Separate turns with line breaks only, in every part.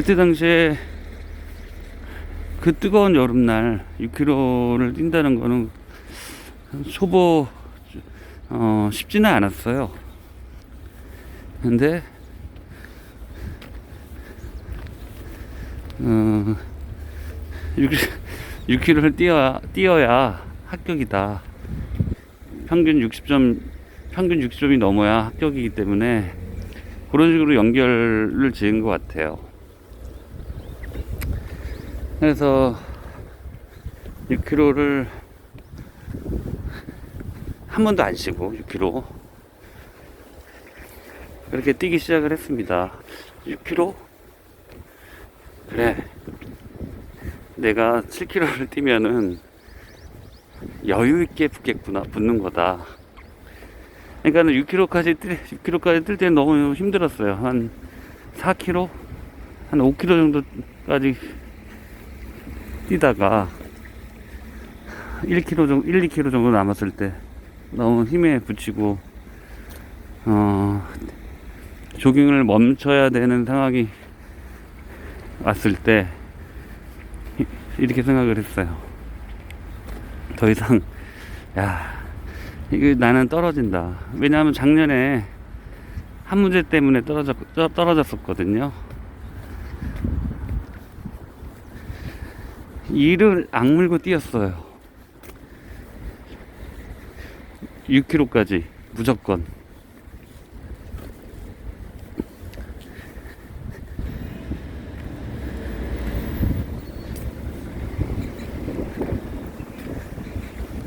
그때 당시에 그 뜨거운 여름날 6km를 뛴다는 거는 초보 어, 쉽지는 않았어요. 근데 어, 6, 6km를 뛰어야, 뛰어야 합격이다. 평균 60점, 평균 60점이 넘어야 합격이기 때문에 그런 식으로 연결을 지은 것 같아요. 그래서 6km를 한 번도 안 쉬고 6km 그렇게 뛰기 시작을 했습니다. 6km? 그래. 내가 7km를 뛰면은 여유 있게 붙겠구나, 붙는 거다. 그러니까는 6km까지 뛸, 6km까지 뛸 때는 너무 힘들었어요. 한 4km? 한 5km 정도까지 뛰다가 1km 정도, 1, 2km 정도 남았을 때 너무 힘에 붙이고, 어, 조깅을 멈춰야 되는 상황이 왔을 때 이- 이렇게 생각을 했어요. 더 이상, 야, 이거 나는 떨어진다. 왜냐하면 작년에 한 문제 때문에 떨어졌, 떠- 떨어졌었거든요. 이를 악물고 뛰었어요. 6km까지 무조건.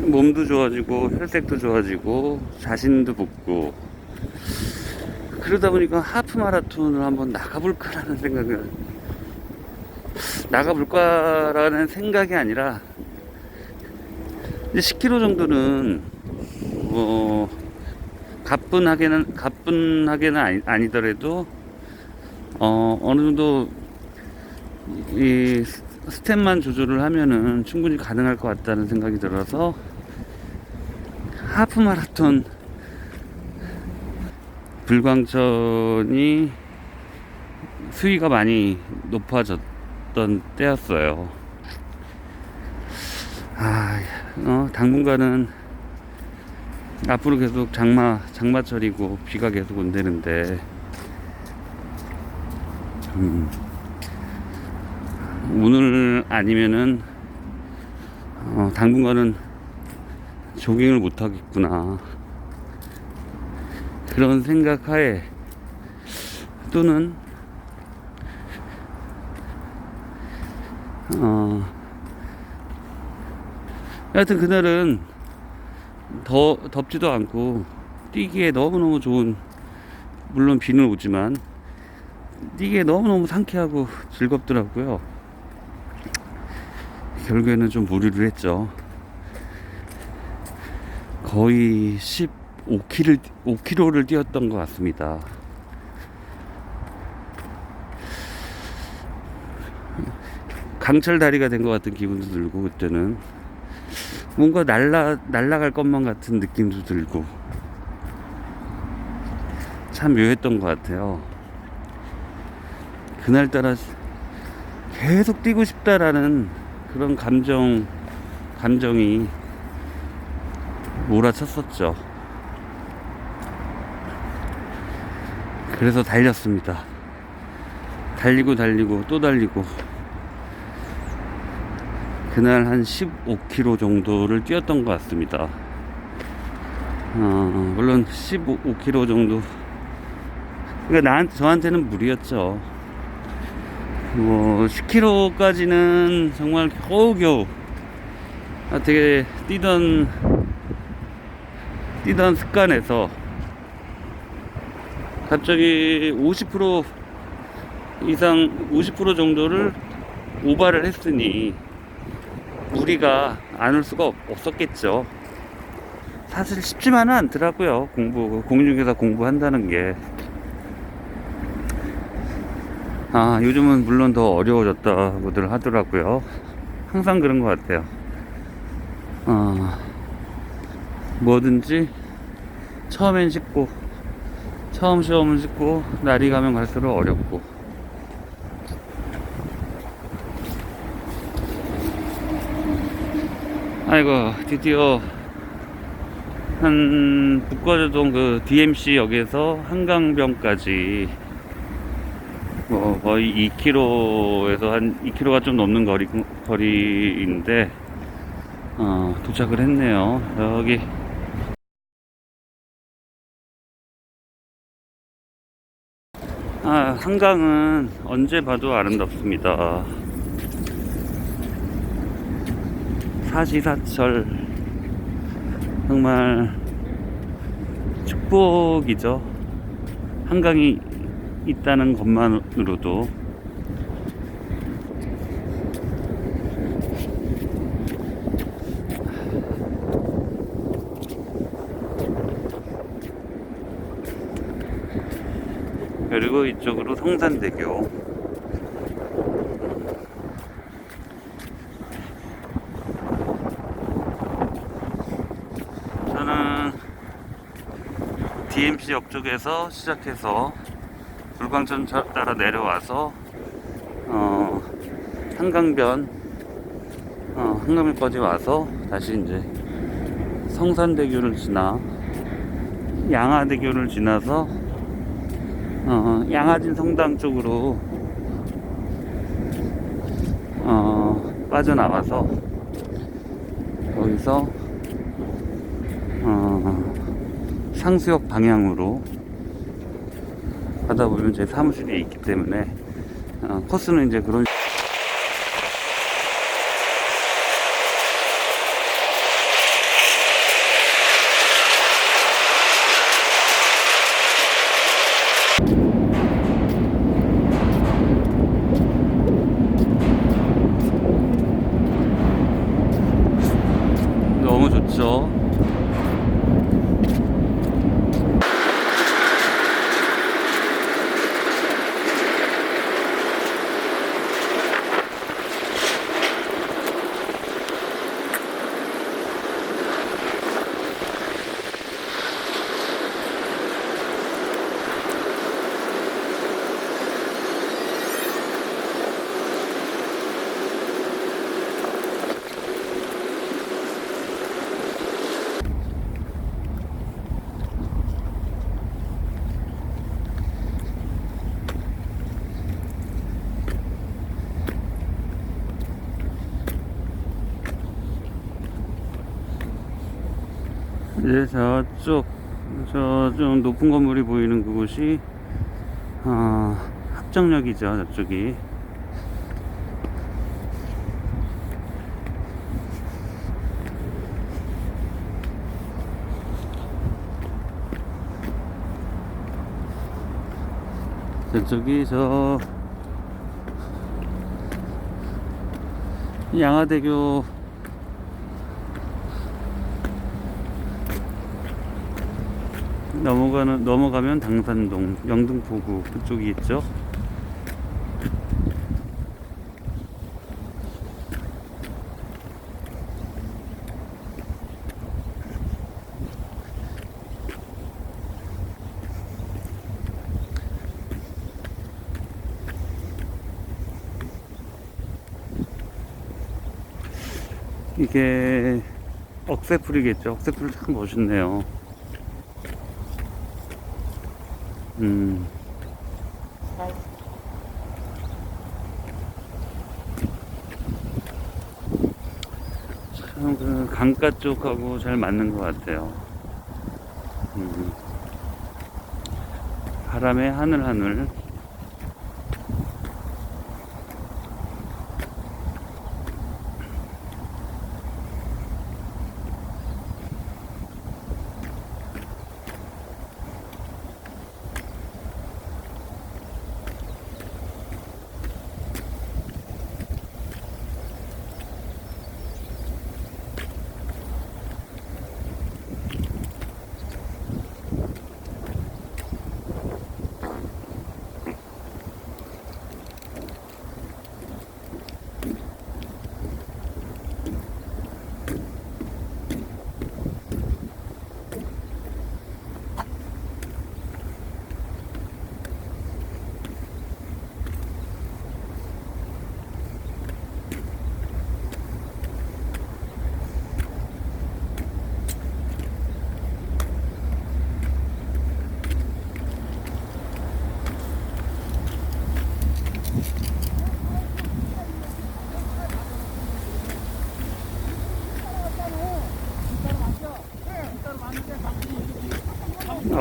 몸도 좋아지고 혈색도 좋아지고 자신도 붙고 그러다 보니까 하프 마라톤을 한번 나가볼까라는 생각을 나가볼까라는 생각이 아니라 이제 10km 정도는 뭐 가뿐하게는 가뿐하게는 아니, 아니더라도 어 어느 정도 이 스- 스텝만 조절을 하면은 충분히 가능할 것 같다는 생각이 들어서 하프 마라톤 불광천이 수위가 많이 높아졌 던 때였어요. 아, 어, 당분간은 앞으로 계속 장마, 장마철이고 비가 계속 온다는데, 음, 오늘 아니면은, 어, 당분간은 조깅을 못 하겠구나. 그런 생각 하에, 또는, 어, 하여튼 그날은 더 덥지도 않고 뛰기에 너무너무 좋은 물론 비는 오지만 뛰기에 너무너무 상쾌하고 즐겁더라고요. 결국에는 좀 무리를 했죠. 거의 15km, 5km를 뛰었던 것 같습니다. 강철 다리가 된 것 같은 기분도 들고 그때는 뭔가 날라 날라갈 것만 같은 느낌도 들고 참 묘했던 것 같아요. 그날따라 계속 뛰고 싶다라는 그런 감정 감정이 몰아쳤었죠. 그래서 달렸습니다. 달리고 달리고 또 달리고 그날 한 15km 정도를 뛰었던 것 같습니다. 어, 물론 15km 정도. 그러니까 나 저한테는 무리였죠. 뭐 10km까지는 정말 겨우겨우 아, 되게 뛰던 뛰던 습관에서 갑자기 50% 이상 50% 정도를 오바를 했으니 무리가 않을 수가 없- 없었겠죠. 사실 쉽지만은 않더라고요. 공부, 공중에서 공부한다는 게. 아, 요즘은 물론 더 어려워졌다고들 하더라고요. 항상 그런 것 같아요. 어, 뭐든지 처음엔 쉽고, 처음 시험은 쉽고, 날이 가면 갈수록 어렵고. 아이고 드디어 한 북거제동 그 DMC 역에서 한강변까지 뭐 거의 2km에서 한 2km가 좀 넘는 거리 거리인데 어, 도착을 했네요. 여기 아, 한강은 언제 봐도 아름답습니다. 사시사철 정말 축복이죠. 한강이 있다는 것만으로도 그리고 이쪽으로 성산대교 저는 DMC 역 쪽에서 시작해서 불광천 차- 따라 내려와서 어, 한강변 어, 한강변까지 와서 다시 이제 성산대교를 지나 양화대교를 지나서 어, 양화진 성당 쪽으로 어, 빠져나와서 거기서 어, 상수역 방향으로 가다 보면 제 사무실이 있기 때문에 어, 코스는 이제 그런 너무 좋죠. 이제 저쪽 저 좀 높은 건물이 보이는 그곳이 어, 합정역이죠 저쪽이. 저쪽이 저 양화대교 넘어가는 넘어가면 당산동 영등포구 그쪽이 있죠. 이게 억새풀이겠죠. 억새풀 참 멋있네요. 음. 참, 그, 강가 쪽하고 잘 맞는 것 같아요. 음. 바람에 하늘 하늘.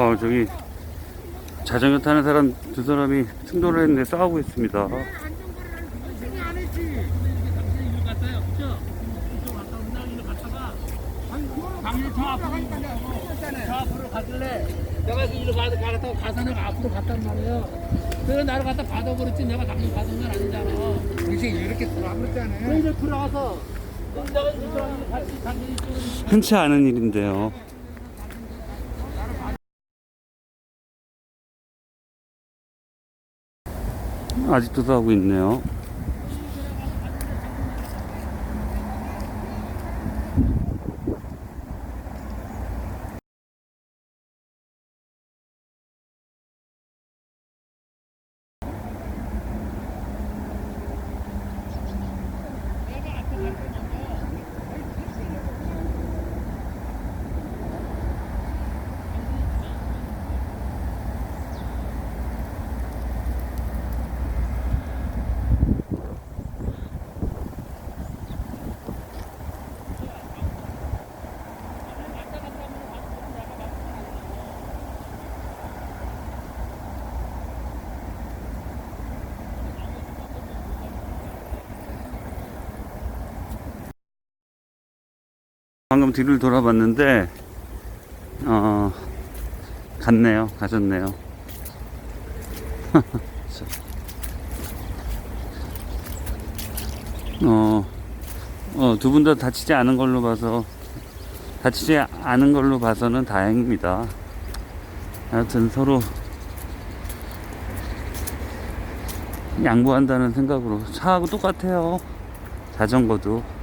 어, 저기 자전거 타는 사람 두 사람이 충돌을 했는데 싸우고 있습니다.
그래서 나를 갖다 받아버렸지 내가 당연히 받은 건 아니잖아.
인생이 이렇게 돌아버렸잖아요.
그래서 그럼 내가 이 사람이 같이 이쪽으로
흔치 않은 일인데요. 아직도 싸우고 있네요. 방금 뒤를 돌아봤는데, 어, 갔네요. 가셨네요. 어, 어, 두 분 다 다치지 않은 걸로 봐서, 다치지 않은 걸로 봐서는 다행입니다. 하여튼 서로 양보한다는 생각으로 차하고 똑같아요. 자전거도.